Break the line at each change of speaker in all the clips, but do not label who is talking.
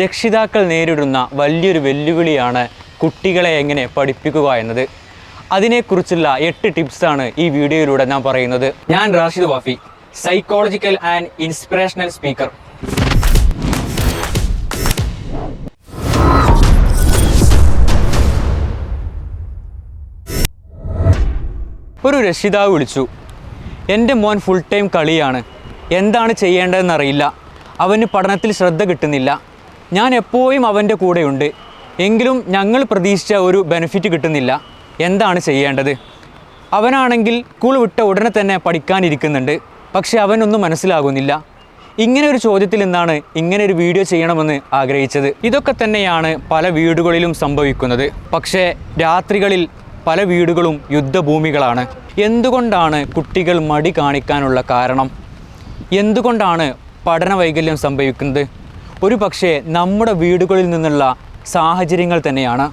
രക്ഷിതാക്കൾ നേരിടുന്ന വലിയൊരു വെല്ലുവിളിയാണ് കുട്ടികളെ എങ്ങനെ പഠിപ്പിക്കുക എന്നത്. അതിനെക്കുറിച്ചുള്ള എട്ട് ടിപ്സാണ് ഈ വീഡിയോയിലൂടെ ഞാൻ പറയുന്നത്. ഞാൻ Rashid Wafi psychological and inspirational speaker ഒരു രക്ഷിതാവ് വിളിച്ചു എന്റെ മോൻ ഫുൾ ടൈം കളിയാണ്. എന്താണ് ചെയ്യേണ്ടതെന്നറിയില്ല. അവന് പഠനത്തിൽ ശ്രദ്ധ കിട്ടുന്നില്ല. ഞാൻ എപ്പോഴും അവന്റെ കൂടെയുണ്ട്. എങ്കിലും ഞങ്ങൾ പ്രതീക്ഷിച്ച ഒരു ബെനിഫിറ്റ് കിട്ടുന്നില്ല. എന്താണ് ചെയ്യേണ്ടത്? അവനാണെങ്കിൽ സ്കൂൾ വിട്ട ഉടനെ തന്നെ പഠിക്കാനിരിക്കുന്നുണ്ട്. പക്ഷേ അവനൊന്നും മനസ്സിലാകുന്നില്ല. ഇങ്ങനെ ഒരു ചോദ്യത്തിൽ നിന്നാണ് ഇങ്ങനെ ഒരു വീഡിയോ ചെയ്യണമെന്ന് ആഗ്രഹിച്ചത്. ഇതൊക്കെ തന്നെയാണ് പല വീടുകളിലും സംഭവിക്കുന്നത്. പക്ഷേ രാത്രികളിൽ പല വീടുകളും യുദ്ധഭൂമികളാണ്. എന്തുകൊണ്ടാണ് കുട്ടികൾ മടി കാണിക്കാനുള്ള കാരണം? എന്തുകൊണ്ടാണ് പഠന വൈകല്യം സംഭവിക്കുന്നത്? ഒരു പക്ഷേ നമ്മുടെ വീടുകളിൽ നിന്നുള്ള സാഹചര്യങ്ങൾ തന്നെയാണ്.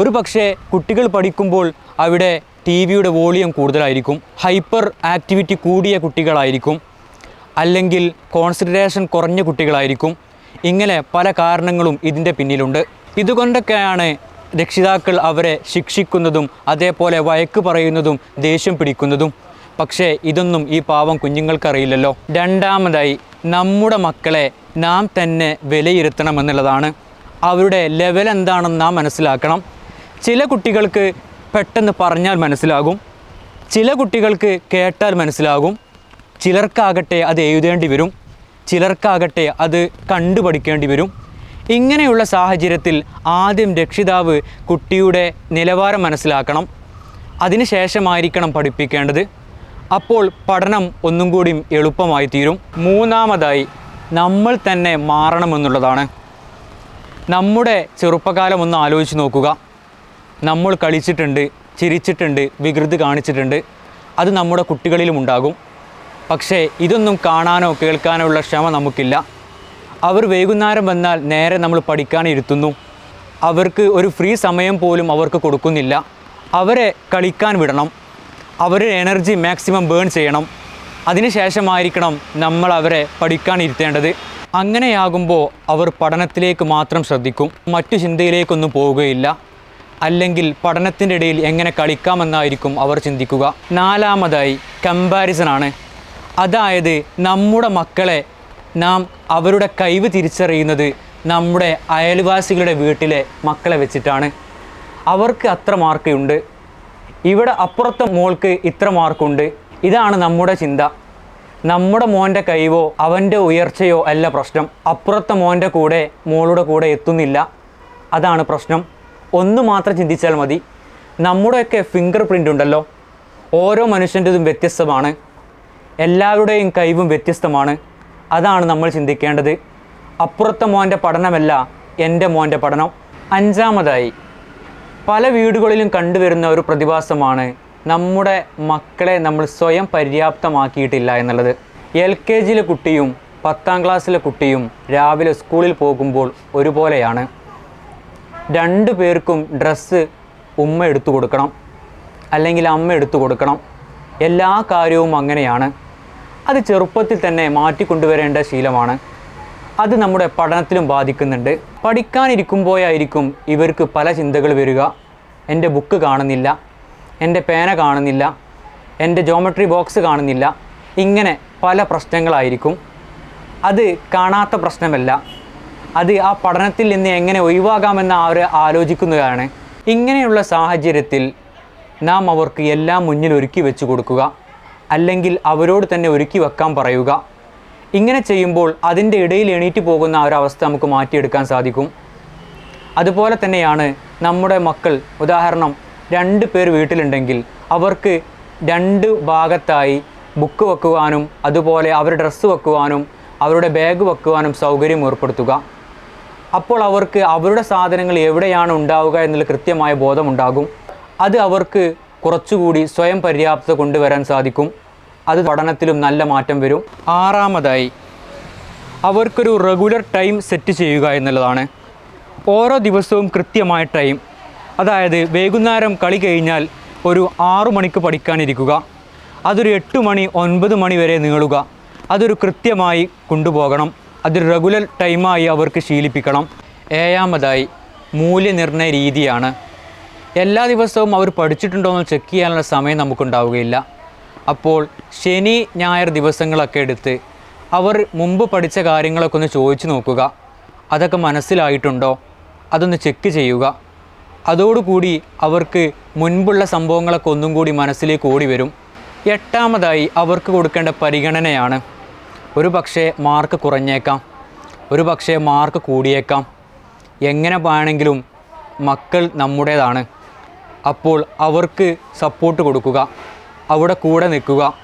ഒരു പക്ഷേ കുട്ടികൾ പഠിക്കുമ്പോൾ അവിടെ ടി വിയുടെ വോളിയം കൂടുതലായിരിക്കും. ഹൈപ്പർ ആക്ടിവിറ്റി കൂടിയ കുട്ടികളായിരിക്കും. അല്ലെങ്കിൽ കോൺസെൻട്രേഷൻ കുറഞ്ഞ കുട്ടികളായിരിക്കും. ഇങ്ങനെ പല കാരണങ്ങളും ഇതിന്റെ പിന്നിലുണ്ട്. ഇതുകൊണ്ടൊക്കെയാണ് രക്ഷിതാക്കൾ അവരെ ശിക്ഷിക്കുന്നതും അതേപോലെ വയക്ക് പറയുന്നതും ദേഷ്യം പിടിക്കുന്നതും പക്ഷേ ഇതൊന്നും ഈ പാവം കുഞ്ഞുങ്ങൾക്കറിയില്ലല്ലോ. രണ്ടാമതായി നമ്മുടെ മക്കളെ നാം തന്നെ വിലയിരുത്തണമെന്നുള്ളതാണ്. അവരുടെ ലെവൽ എന്താണെന്ന് നാം മനസ്സിലാക്കണം. ചില കുട്ടികൾക്ക് പെട്ടെന്ന് പറഞ്ഞാൽ മനസ്സിലാകും. ചില കുട്ടികൾക്ക് കേട്ടാൽ മനസ്സിലാകും. ചിലർക്കാകട്ടെ അത് എഴുതേണ്ടി വരും. ചിലർക്കാകട്ടെ അത് കണ്ടുപഠിക്കേണ്ടി വരും. ഇങ്ങനെയുള്ള സാഹചര്യത്തിൽ ആദ്യം രക്ഷിതാവ് കുട്ടിയുടെ നിലവാരം മനസ്സിലാക്കണം. അതിനുശേഷമായിരിക്കണം പഠിപ്പിക്കേണ്ടത്. അപ്പോൾ പഠനം ഒന്നും കൂടി എളുപ്പമായി തീരും. മൂന്നാമതായി നമ്മൾ തന്നെ മാറണമെന്നുള്ളതാണ് നമ്മുടെ ചെറുപ്പകാലം ഒന്ന് ആലോചിച്ച് നോക്കുക. നമ്മൾ കളിച്ചിട്ടുണ്ട് ചിരിച്ചിട്ടുണ്ട് വികൃതി കാണിച്ചിട്ടുണ്ട്. അത് നമ്മുടെ കുട്ടികളിലും ഉണ്ടാകും. പക്ഷേ ഇതൊന്നും കാണാനോ കേൾക്കാനോ ഉള്ള ക്ഷമ നമുക്കില്ല. അവർ വൈകുന്നേരം വന്നാൽ നേരെ നമ്മൾ പഠിക്കാൻ ഇരുത്തുന്നു. അവർക്ക് ഒരു ഫ്രീ സമയം പോലും അവർക്ക് കൊടുക്കുന്നില്ല. അവരെ കളിക്കാൻ വിടണം. അവരുടെ എനർജി മാക്സിമം ബേൺ ചെയ്യണം. അതിനുശേഷമായിരിക്കണം നമ്മൾ അവരെ പഠിക്കാൻ ഇരുത്തേണ്ടത് അങ്ങനെയാകുമ്പോൾ അവർ പഠനത്തിലേക്ക് മാത്രം ശ്രദ്ധിക്കും. മറ്റു ചിന്തയിലേക്കൊന്നും പോവുകയില്ല. അല്ലെങ്കിൽ പഠനത്തിന്റെ ഇടയിൽ എങ്ങനെ കളിക്കാമെന്നായിരിക്കും അവർ ചിന്തിക്കുക. നാലാമതായി കമ്പാരിസൺ ആണ്. അതായത് നമ്മുടെ മക്കളെ നാം അവരുടെ കഴിവ് തിരിച്ചറിയുന്നത് നമ്മുടെ അയൽവാസികളുടെ വീട്ടിലെ മക്കളെ വെച്ചിട്ടാണ്. അവർക്ക് അത്ര മാർക്കുണ്ട് ഇവിടെ അപ്പുറത്തെ മോൾക്ക് ഇത്ര മാർക്കുണ്ട്. ഇതാണ് നമ്മുടെ ചിന്ത. നമ്മുടെ മോന്റെ കഴിവോ അവന്റെ ഉയർച്ചയോ അല്ല പ്രശ്നം. അപ്പുറത്തെ മോന്റെ കൂടെ മോളുടെ കൂടെ എത്തുന്നില്ല. അതാണ് പ്രശ്നം. ഒന്ന് മാത്രം ചിന്തിച്ചാൽ മതി. നമ്മുടെയൊക്കെ ഫിംഗർ പ്രിന്റ് ഉണ്ടല്ലോ. ഓരോ മനുഷ്യന്റെതും വ്യത്യസ്തമാണ്. എല്ലാവരുടെയും കഴിവും വ്യത്യസ്തമാണ്. അതാണ് നമ്മൾ ചിന്തിക്കേണ്ടത്. അപ്പുറത്തെ മോന്റെ പഠനമല്ല എന്റെ മോന്റെ പഠനം. അഞ്ചാമതായി പല വീടുകളിലും കണ്ടുവരുന്ന ഒരു പ്രതിഭാസമാണ് നമ്മുടെ മക്കളെ നമ്മൾ സ്വയം പര്യാപ്തമാക്കിയിട്ടില്ല എന്നുള്ളത്. എൽ കെ ജിയിലെ കുട്ടിയും പത്താം ക്ലാസ്സിലെ കുട്ടിയും രാവിലെ സ്കൂളിൽ പോകുമ്പോൾ ഒരുപോലെയാണ്. രണ്ടു പേർക്കും ഡ്രസ്സ് ഉമ്മ എടുത്തു കൊടുക്കണം അല്ലെങ്കിൽ അമ്മ എടുത്തു കൊടുക്കണം. എല്ലാ കാര്യവും അങ്ങനെയാണ്. അത് ചെറുപ്പത്തിൽ തന്നെ മാറ്റിക്കൊണ്ടുവരേണ്ട ശീലമാണ്. അത് നമ്മുടെ പഠനത്തിലും ബാധിക്കുന്നുണ്ട്. പഠിക്കാനിരിക്കുമ്പോഴായിരിക്കും ഇവർക്ക് പല ചിന്തകൾ വരിക. എന്റെ ബുക്ക് കാണുന്നില്ല. എന്റെ പേന കാണുന്നില്ല. എന്റെ ജോമെട്രി ബോക്സ് കാണുന്നില്ല. ഇങ്ങനെ പല പ്രശ്നങ്ങളായിരിക്കും. അത് കാണാത്ത പ്രശ്നമല്ല. അത് ആ പഠനത്തിൽ നിന്ന് എങ്ങനെ ഒഴിവാകാമെന്ന് അവർ ആലോചിക്കുന്നതാണ്. ഇങ്ങനെയുള്ള സാഹചര്യത്തിൽ നാം അവർക്ക് എല്ലാം മുന്നിൽ ഒരുക്കി വെച്ച് കൊടുക്കുക. അല്ലെങ്കിൽ അവരോട് തന്നെ ഒരുക്കി വെക്കാൻ പറയുക. ഇങ്ങനെ ചെയ്യുമ്പോൾ അതിന്റെ ഇടയിൽ എണീറ്റ് പോകുന്ന ഒരവസ്ഥ നമുക്ക് മാറ്റിയെടുക്കാൻ സാധിക്കും. അതുപോലെ തന്നെയാണ് നമ്മുടെ മക്കൾ ഉദാഹരണം രണ്ട് പേർ വീട്ടിലുണ്ടെങ്കിൽ അവർക്ക് രണ്ട് ഭാഗത്തായി ബുക്ക് വെക്കുവാനും അതുപോലെ അവരുടെ ഡ്രസ്സ് വെക്കുവാനും അവരുടെ ബാഗ് വെക്കുവാനും സൗകര്യം ഏർപ്പെടുത്തുക. അപ്പോൾ അവർക്ക് അവരുടെ സാധനങ്ങൾ എവിടെയാണ് ഉണ്ടാവുക എന്നുള്ള കൃത്യമായ ബോധമുണ്ടാകും. അത് അവർക്ക് കുറച്ചുകൂടി സ്വയം പര്യാപ്തത കൊണ്ടുവരാൻ സാധിക്കും. അത് പഠനത്തിലും നല്ല മാറ്റം വരും. ആറാമതായി അവർക്കൊരു റെഗുലർ ടൈം സെറ്റ് ചെയ്യുക എന്നുള്ളതാണ്. ഓരോ ദിവസവും കൃത്യമായ ടൈം അതായത് വൈകുന്നേരം കളി കഴിഞ്ഞാൽ ഒരു ആറു മണിക്ക് പഠിക്കാനിരിക്കുക. അതൊരു എട്ട് മണി ഒൻപത് മണി വരെ നീളുക. അതൊരു കൃത്യമായി കൊണ്ടുപോകണം. അതൊരു റെഗുലർ ടൈമായി അവർക്ക് ശീലിപ്പിക്കണം. ഏഴാമതായി മൂല്യനിർണയ രീതിയാണ്. എല്ലാ ദിവസവും അവർ പഠിച്ചിട്ടുണ്ടോ എന്ന് ചെക്ക് ചെയ്യാനുള്ള സമയം നമുക്കുണ്ടാവുകയില്ല. അപ്പോൾ ശനി ഞായർ ദിവസങ്ങളൊക്കെ എടുത്ത് അവർ മുമ്പ് പഠിച്ച കാര്യങ്ങളൊക്കെ ഒന്ന് ചോദിച്ചു നോക്കുക. അതൊക്കെ മനസ്സിലായിട്ടുണ്ടോ? അതൊന്ന് ചെക്ക് ചെയ്യുക. അതോടുകൂടി അവർക്ക് മുൻപുള്ള സംഭവങ്ങളൊക്കെ ഒന്നും കൂടി മനസ്സിലേക്ക് ഓടി വരും. എട്ടാമതായി അവർക്ക് കൊടുക്കേണ്ട പരിഗണനയാണ്. ഒരു പക്ഷേ മാർക്ക് കുറഞ്ഞേക്കാം. ഒരു പക്ഷേ മാർക്ക് കൂടിയേക്കാം. എങ്ങനെ വേണമെങ്കിലും മക്കൾ നമ്മുടേതാണ്. അപ്പോൾ അവർക്ക് സപ്പോർട്ട് കൊടുക്കുക. അവിടെ കൂടെ നിൽക്കുക.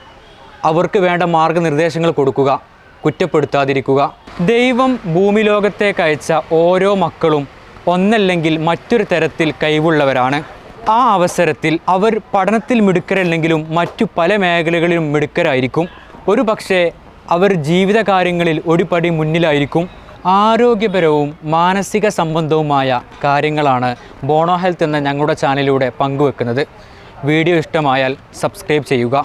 അവർക്ക് വേണ്ട മാർഗനിർദ്ദേശങ്ങൾ കൊടുക്കുക. കുറ്റപ്പെടുത്താതിരിക്കുക. ദൈവം ഭൂമി ലോകത്തേക്ക് അയച്ച ഓരോ മക്കളും ഒന്നല്ലെങ്കിൽ മറ്റൊരു തരത്തിൽ കഴിവുള്ളവരാണ്. ആ അവസരത്തിൽ അവർ പഠനത്തിൽ മിടുക്കരല്ലെങ്കിലും മറ്റു പല മേഖലകളിലും മിടുക്കരായിരിക്കും. ഒരു പക്ഷേ അവർ ജീവിതകാര്യങ്ങളിൽ ഒരുപടി മുന്നിലായിരിക്കും. ആരോഗ്യപരവും മാനസിക സംബന്ധവുമായ കാര്യങ്ങളാണ് ബോണോ ഹെൽത്ത് എന്ന ഞങ്ങളുടെ ചാനലിലൂടെ പങ്കുവെക്കുന്നത്. വീഡിയോ ഇഷ്ടമായാൽ സബ്സ്ക്രൈബ് ചെയ്യുക.